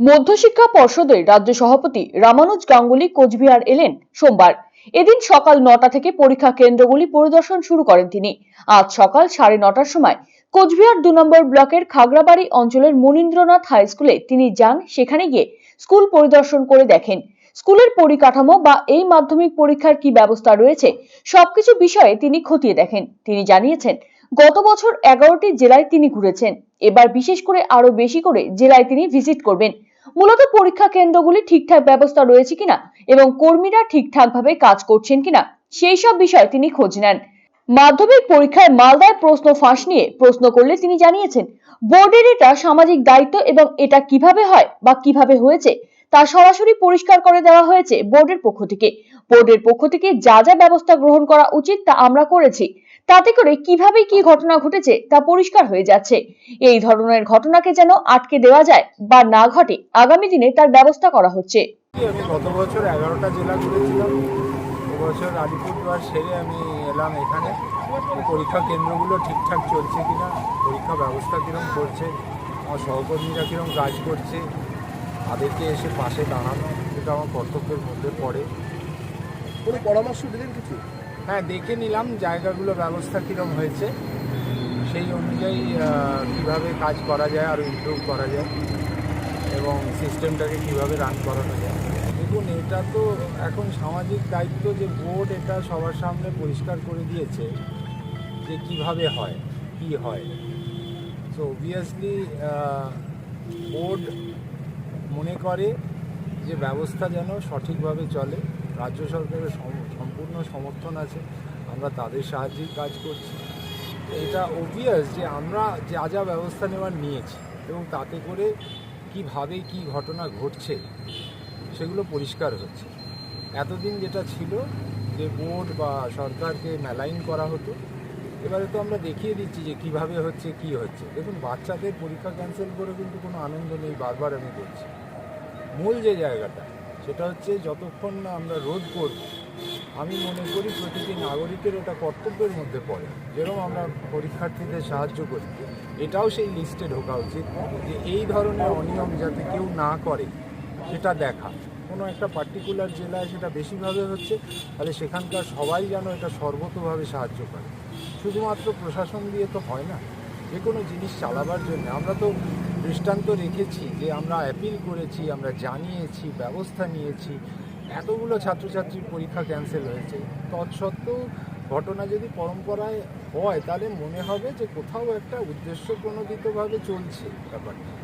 মধ্যশিক্ষা পর্ষদের রাজ্য সভাপতি রামানুজ গাঙ্গুলি কোচবিহার এলেন সোমবার। এদিন সকাল নটা থেকে পরীক্ষা কেন্দ্রগুলি পরিদর্শন শুরু করেন তিনি। আজ সকাল সাড়ে নটার সময় কোচবিহার দু নম্বর ব্লকের খাগড়াবাড়ি অঞ্চলের মনীন্দ্রনাথ হাই স্কুলে তিনি যান, সেখানে গিয়ে স্কুল পরিদর্শন করে দেখেন। স্কুলের পরিকাঠামো বা এই মাধ্যমিক পরীক্ষার কি ব্যবস্থা রয়েছে, সবকিছু বিষয়ে তিনি খতিয়ে দেখেন। তিনি জানিয়েছেন, গত বছর এগারোটি জেলায় তিনি ঘুরেছেন। এবার বিশেষ করে আরও বেশি করে জেলায় তিনি ভিজিট করবেন। মূলত পরীক্ষা কেন্দ্রগুলি ঠিকঠাক ব্যবস্থা রয়েছে কিনা এবং কর্মীরা ঠিকঠাকভাবে কাজ করছেন কিনা সেই সব বিষয়ে তিনি খোঁজ নেন। মাধ্যমিক পরীক্ষায় মালদায় প্রশ্ন ফাঁস নিয়ে প্রশ্ন করলে তিনি জানিয়েছেন, বোর্ডের এটা সামাজিক দায়িত্ব এবং এটা কীভাবে হয় বা কীভাবে হয়েছে তা সরাসরি পরিষ্কার করে দেওয়া হয়েছে বোর্ডের পক্ষ থেকে। বোর্ডের পক্ষ থেকে যা যা ব্যবস্থা গ্রহণ করা উচিত তা আমরা করেছি। তাতে করে কীভাবে কি ঘটনা ঘটেছে তা পরিষ্কার হয়ে যাচ্ছে। এই ধরনের ঘটনাকে যেন আটকে দেওয়া যায় বা না ঘটে আগামী দিনে তার ব্যবস্থা করা হচ্ছে। আমি গত বছর এগারোটা জেলা ঘুরেছিলাম। এবছর আলিপুরদুয়ার সেরে আমি এলাম এখানে। পরীক্ষা কেন্দ্রগুলো ঠিকঠাক চলছে কিনা পরীক্ষা ব্যবস্থা কীরকম করছে আমার সহকর্মীরা কীরকম কাজ করছে তাদেরকে এসে পাশে দাঁড়ানো এটা আমার কর্তব্যের মধ্যে পড়ে। কোনো পরামর্শ দিলেন কিছু? হ্যাঁ দেখে নিলাম জায়গাগুলো ব্যবস্থা কীরকম হয়েছে। সেই অনুযায়ী কীভাবে কাজ করা যায় আরও ইমপ্রুভ করা যায় এবং সিস্টেমটাকে কীভাবে রান করানো যায়। দেখুন, এটা তো এখন সামাজিক দায়িত্ব যে বোর্ড এটা সবার সামনে পরিষ্কার করে দিয়েছে যে কীভাবে হয়, কি হয়। সো অবভিয়াসলি বোর্ড মনে করে যে ব্যবস্থা যেন সঠিকভাবে চলে। রাজ্য সরকারের সম্পূর্ণ সমর্থন আছে, আমরা তাদের সাহায্যেই কাজ করছি। এটা অবভিয়াস যে আমরা যা যা ব্যবস্থা নেওয়ার নিয়েছি এবং তাতে করে কীভাবে কি ঘটনা ঘটছে, সেগুলো পরিষ্কার হচ্ছে। এতদিন যেটা ছিল যে বোর্ড বা সরকারকে মেলাইন করা হতো, এবারে তো আমরা দেখিয়ে দিচ্ছি যে কীভাবে হচ্ছে, কি হচ্ছে। দেখুন, বাচ্চাদের পরীক্ষা ক্যান্সেল করে কিন্তু কোনো আনন্দ নেই, বারবার আমি বলছি। মূল যে জায়গাটা সেটা হচ্ছে যতক্ষণ না আমরা রোধ করব আমি মনে করি প্রতিটি নাগরিকের এটা কর্তব্যের মধ্যে পড়ে, যেরকম আমরা পরীক্ষার্থীদের সাহায্য করি। এটাও সেই লিস্টে ঢোকা উচিত যে এই ধরনের অনিয়ম যাতে কেউ না করে, সেটা দেখা। কোনো একটা পার্টিকুলার জেলায় সেটা বেশিভাবে হচ্ছে, তাহলে সেখানকার সবাই যেন এটা সর্বতভাবে সাহায্য করে। শুধুমাত্র প্রশাসন দিয়ে তো হয় না, যে কোনো জিনিস চালাবার জন্য। আমরা তো দৃষ্টান্ত রেখেছি যে আমরা অ্যাপিল করেছি, আমরা জানিয়েছি, ব্যবস্থা নিয়েছি। এতগুলো ছাত্রছাত্রীর পরীক্ষা ক্যান্সেল হয়েছে। তৎসত্ত্বেও ঘটনা যদি পরম্পরায় হয়, তাহলে মনে হবে যে কোথাও একটা উদ্দেশ্য প্রণোদিতভাবে চলছে ব্যাপারটা।